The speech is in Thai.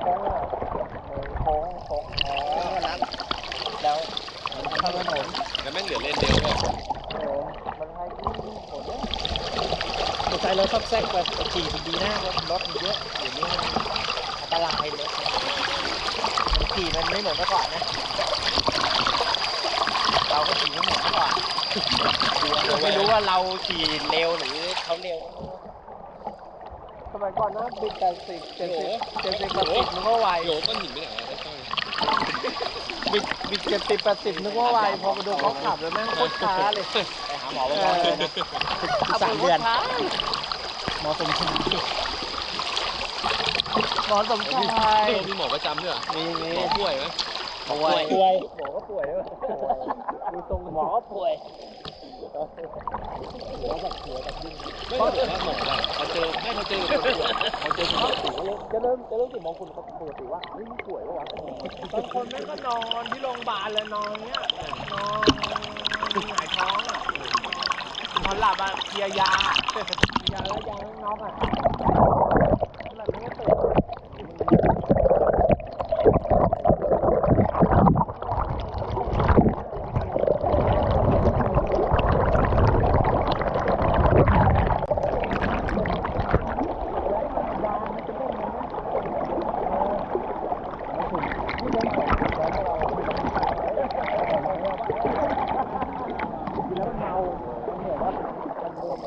โค้งอะโค้งโค้งอ๋อนั้นแล้วมันทำถนนแล้วแม่งเหลือเลนเดียวด้วยเออมันให้ขึ้นผลเนี่ยไม่ใช่รถซอกแซกแบบขี่ดีๆนะรถรถมันเยอะเดี๋ยวนี้มันอันตรายรถมันขี่มันไม่เหมือนเมื่อก่อนนะเราก็ขี่ไม่เหมือนเมื่อก่อนเราไม่รู้ว่าเราขี่เร็วหรือเขาเร็ว มัยก่อนนะบิดแปดสิบเจ็ดสิบเจ็ดสิบแปดสิบนึกว่าไวโยนก้อนหินไปไหนอะได้ต้องบิดบิดเจ็ดสิบแปดสิบนึกว่าไวพอมาดูเขาขับแล้วแม่งโคตรช้าเลยไปหาหมอเอมาอก่อนสามเดือนหมอสมชายหมอสมชายมีหมอประจำด้วยเหรอมีมีหมอป่วยไหมป่วยป่วยหมอก็ป่วยด้วยดูทรงหมอก็ป่วยไม่เขาบอกว่าหมออะเขาเจอไม่เขาเจอคนป่วยเขาเจอคนป่วยจะเริ่มจะเริ่มสิมองคุณปกติว่าเฮ้ยมึงป่วยปะวะบางคนแม่งก็นอนที่โรงพยาบาลเลยนอนเนี้ยนอนหงายท้องอะนอนหลับอะเพียยาเพียยาแล้วยาไม่น้องอะ เมาเหนื่อยว่าเป็นคนเดิม